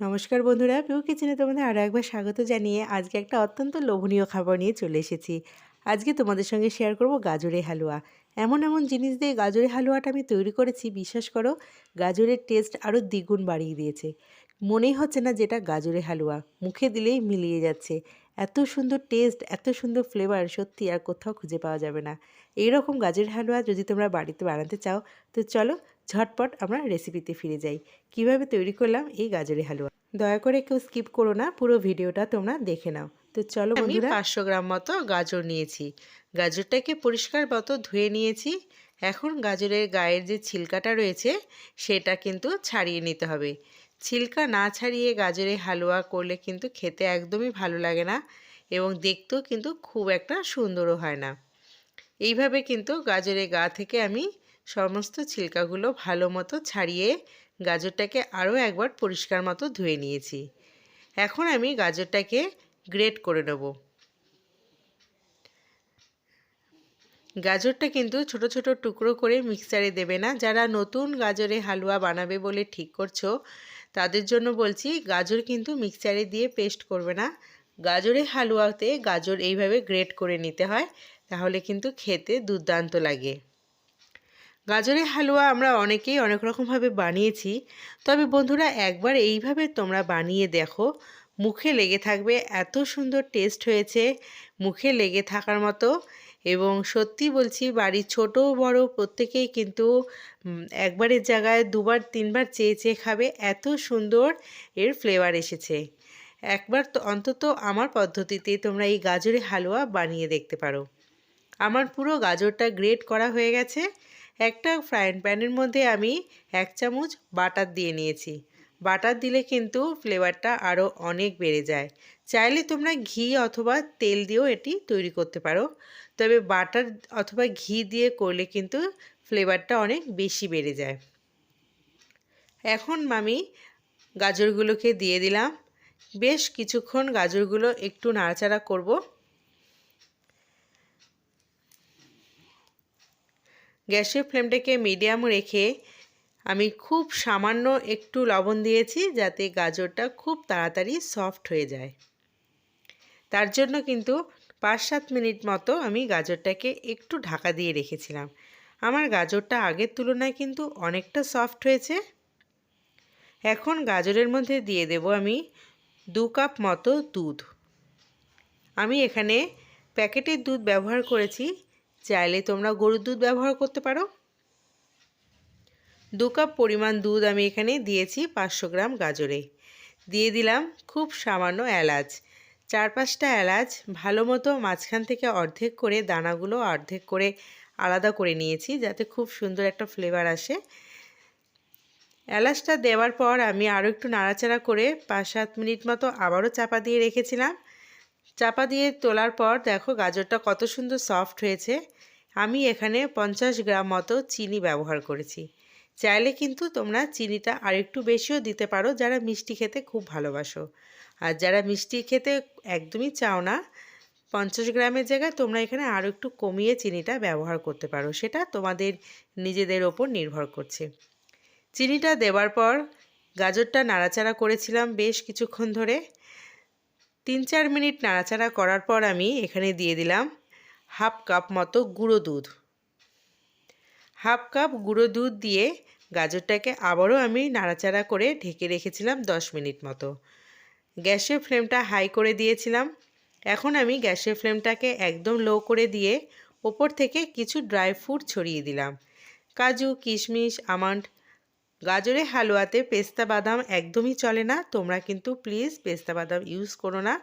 নমস্কার বন্ধুরা পিউ কিচেনে তোমাদের আরও একবার স্বাগত জানিয়ে আজকে একটা অত্যন্ত লোভনীয় খাবার নিয়ে চলে এসেছি। আজকে তোমাদের সঙ্গে শেয়ার করব গাজরের হালুয়া। এমন এমন জিনিস দিয়ে গাজরের হালুয়াটা আমি তৈরি করেছি, বিশ্বাস করো, গাজরের টেস্ট আরও দ্বিগুণ বাড়িয়ে দিয়েছে। মনেই হচ্ছে না যেটা গাজরের হালুয়া, মুখে দিলেই মিলিয়ে যাচ্ছে। এত সুন্দর টেস্ট এত সুন্দর ফ্লেভার সত্যি আর কোথাও খুঁজে পাওয়া যাবে না। এইরকম গাজরের হালুয়া যদি তোমরা বাড়িতে বানাতে চাও, তো চলো ঝটপট আমরা রেসিপিতে ফিরে যাই। কীভাবে তৈরি করলাম এই গাজরের হালুয়া? দয়া করে কেউ স্কিপ করো না পুরো ভিডিওটা তোমরা দেখে নাও। তো চলো আমি পাঁচশো গ্রাম মতো গাজর নিয়েছি। গাজরটাকে পরিষ্কার মতো ধুয়ে নিয়েছি। এখন গাজরের গায়ের যে ছিলকাটা রয়েছে সেটা কিন্তু ছাড়িয়ে নিতে হবে। ছিলকা না ছাড়িয়ে গাজরের হালুয়া করলে কিন্তু খেতে একদমই ভালো লাগে না এবং দেখতেও কিন্তু খুব একটা সুন্দরও হয় না। এইভাবে কিন্তু গাজরের গা থেকে আমি সমস্ত ছিলকাগুলো ভালো মতো ছাড়িয়ে গাজরটাকে আরও একবার পরিষ্কার মতো ধুয়ে নিয়েছি। এখন আমি গাজরটাকে গ্রেট করে নেব। গাজরটা কিন্তু ছোট ছোট টুকরো করে মিক্সারে দেবে না। যারা নতুন গাজরে হালুয়া বানাবে বলে ঠিক করছ, তাদের জন্য বলছি গাজর কিন্তু মিক্সারে দিয়ে পেস্ট করবে না। গাজরের হালুয়াতে গাজর এইভাবে গ্রেট করে নিতে হয়, তাহলে কিন্তু খেতে দুর্দান্ত লাগে। গাজরের হালুয়া আমরা অনেকেই অনেক রকমভাবে বানিয়েছি। তবে বন্ধুরা, একবার এইভাবে তোমরা বানিয়ে দেখো। মুখে লেগে থাকবে, এত সুন্দর টেস্ট হয়েছে, মুখে লেগে থাকার মতো। এবং সত্যি বলছি, বাড়ির ছোট বড় প্রত্যেকেই কিন্তু একবারের জায়গায় দুবার, তিনবার চেয়ে চেয়ে খাবে। এত সুন্দর এর ফ্লেভার এসেছে। একবার তো অন্তত আমার পদ্ধতিতে তোমরা এই গাজরের হালুয়া বানিয়ে দেখতে পারো। আমার পুরো গাজরটা গ্রেট করা হয়ে গেছে। একটা ফ্রাইং প্যানের মধ্যে আমি এক চামচ বাটার দিয়ে নিয়েছি। বাটার দিলে কিন্তু ফ্লেভারটা আরও অনেক বেড়ে যায়। চাইলে তোমরা ঘি অথবা তেল দিয়েও এটি তৈরি করতে পারো। তবে বাটার অথবা ঘি দিয়ে করলে কিন্তু ফ্লেভারটা অনেক বেশি বেড়ে যায়। এখন আমি গাজরগুলোকে দিয়ে দিলাম। বেশ কিছুক্ষণ গাজরগুলো একটু নাড়াচাড়া করব। গ্যাসের ফ্লেমটাকে মিডিয়াম রেখে আমি খুব সামান্য একটু লবণ দিয়েছি যাতে গাজরটা খুব তাড়াতাড়ি সফট হয়ে যায়। তার জন্য কিন্তু পাঁচ সাত মিনিট মতো আমি গাজরটাকে একটু ঢাকা দিয়ে রেখেছিলাম। আমার গাজরটা আগের তুলনায় কিন্তু অনেকটা সফট হয়েছে। এখন গাজরের মধ্যে দিয়ে দেব আমি দু কাপ মতো দুধ। আমি এখানে প্যাকেটের দুধ ব্যবহার করেছি চাইলে তোমরা গরুর দুধ ব্যবহার করতে পারো। দু কাপ পরিমাণ দুধ আমি এখানে দিয়েছি পাঁচশো গ্রাম গাজরে। দিয়ে দিলাম খুব সামান্য এলাচ। চার পাঁচটা এলাচ ভালো মতো মাঝখান থেকে অর্ধেক করে, দানাগুলো অর্ধেক করে আলাদা করে নিয়েছি যাতে খুব সুন্দর একটা ফ্লেভার আসে। এলাচটা দেওয়ার পর আমি আরও একটু নাড়াচাড়া করে পাঁচ সাত মিনিট মতো আবারও চাপা দিয়ে রেখেছিলাম। চাপা দিয়ে তোলার পর দেখো গাজরটা কত সুন্দর সফট হয়েছে। আমি এখানে পঞ্চাশ গ্রাম মতো চিনি ব্যবহার করেছি। চাইলে কিন্তু তোমরা চিনিটা আর একটু বেশিও দিতে পারো যারা মিষ্টি খেতে খুব ভালোবাসো। আর যারা মিষ্টি খেতে একদমই চাও না, পঞ্চাশ গ্রামের জায়গায় তোমরা এখানে আরও একটু কমিয়ে চিনিটা ব্যবহার করতে পারো। সেটা তোমাদের নিজেদের ওপর নির্ভর করছে। চিনিটা দেওয়ার পর গাজরটা নাড়াচাড়া করেছিলাম বেশ কিছুক্ষণ ধরে। তিন চার মিনিট নাড়াচাড়া করার পর আমি এখানে দিয়ে দিলাম হাফ কাপ মতো গুঁড়ো দুধ। হাফ কাপ গুঁড়ো দুধ দিয়ে গাজরটাকে আবারও আমি নাড়াচাড়া করে ঢেকে রেখেছিলাম দশ মিনিট মতো। গ্যাসের ফ্লেমটা হাই করে দিয়েছিলাম। এখন আমি গ্যাসের ফ্লেমটাকে একদম লো করে দিয়ে ওপর থেকে কিছু ড্রাই ফ্রুট ছড়িয়ে দিলাম। কাজু, কিশমিশ, আমন্ড গাজরের হালুয়াতে পেস্তা বাদাম একদমই চলে না। তোমরা কিন্তু প্লিজ পেস্তা বাদাম ইউজ করো না।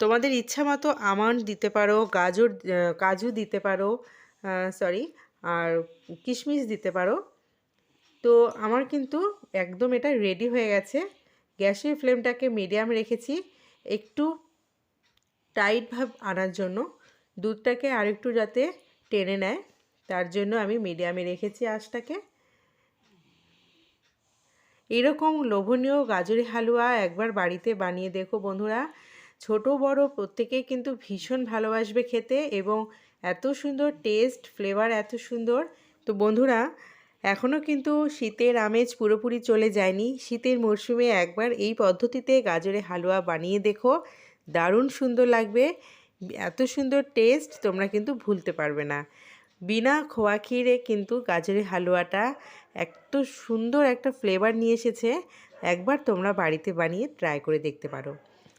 তোমাদের ইচ্ছা মতো আমন্ড দিতে পারো, গাজর কাজু দিতে পারো সরি আর কিশমিশ দিতে পারো। তো আমার কিন্তু একদম এটা রেডি হয়ে গেছে। গ্যাসের ফ্লেমটাকে মিডিয়াম রেখেছি। একটু টাইট ভাব আনার জন্য। দুধটাকে আরেকটু যাতে টেনে নেয়, তার জন্য আমি মিডিয়ামে রেখেছি আঁচটাকে। এরকম লোভনীয় গাজরের হালুয়া একবার বাড়িতে বানিয়ে দেখো বন্ধুরা। ছোট, বড় প্রত্যেকেই কিন্তু ভীষণ ভালোবাসবে খেতে এবং এত সুন্দর টেস্ট ফ্লেভার এত সুন্দর। তো বন্ধুরা এখনও কিন্তু শীতের আমেজ পুরোপুরি চলে যায়নি। শীতের মরশুমে একবার এই পদ্ধতিতে গাজরে হালুয়া বানিয়ে দেখো। দারুণ সুন্দর লাগবে। এত সুন্দর টেস্ট তোমরা কিন্তু ভুলতে পারবে না। বিনা খোয়া ক্ষীরে কিন্তু গাজরের হালুয়াটা এত সুন্দর একটা ফ্লেভার নিয়ে এসেছে। একবার তোমরা বাড়িতে বানিয়ে ট্রাই করে দেখতে পারো।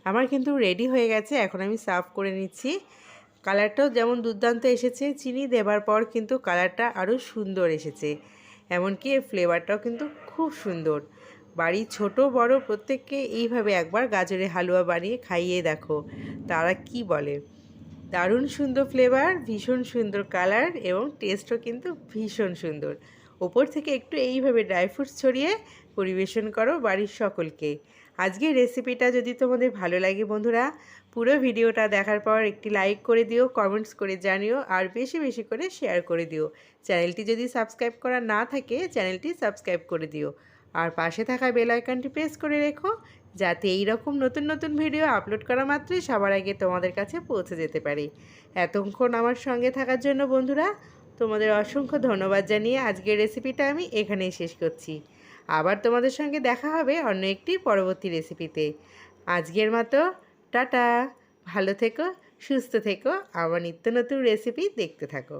আমার কিন্তু রেডি হয়ে গেছে, এখন আমি সার্ভ করে নিচ্ছি। কালারটাও যেমন দুর্দান্ত এসেছে, চিনি দেবার পর কিন্তু কালারটা আরও সুন্দর এসেছে। এমনকি এর ফ্লেভারটাও কিন্তু খুব সুন্দর। বাড়ির ছোট, বড়, প্রত্যেককে এইভাবে একবার গাজরের হালুয়া বানিয়ে খাইয়ে দেখো, তারা কি বলে? দারুণ সুন্দর ফ্লেভার ভীষণ সুন্দর কালার এবং টেস্টও কিন্তু ভীষণ সুন্দর। ওপর থেকে একটু এইভাবে ড্রাই ফ্রুটস ছড়িয়ে পরিবেশন করো বাড়ির সকলকে। আজকের রেসিপিটা যদি তোমাদের ভালো লাগে বন্ধুরা, পুরো ভিডিওটা দেখার পর একটি লাইক করে দিও, কমেন্টস করে জানিও আর বেশি বেশি করে শেয়ার করে দিও। চ্যানেলটি যদি সাবস্ক্রাইব করা না থাকে, চ্যানেলটি সাবস্ক্রাইব করে দিও। আর পাশে থাকা বেল আইকনটি প্রেস করে রেখো, যাতে এই রকম নতুন নতুন ভিডিও আপলোড করা মাত্রই সবার আগে তোমাদের কাছে পৌঁছে যেতে পারে। এতক্ষণ আমার সঙ্গে থাকার জন্য বন্ধুরা তোমাদের অসংখ্য ধন্যবাদ জানিয়ে আজকের রেসিপিটা আমি এখানেই শেষ করছি। আবার তোমাদের সঙ্গে দেখা হবে অন্য একটি পরবর্তী রেসিপিতে আজকের মতো, টাটা! ভালো থেকো, সুস্থ থেকো আমার নিত্য নতুন রেসিপি দেখতে থাকো।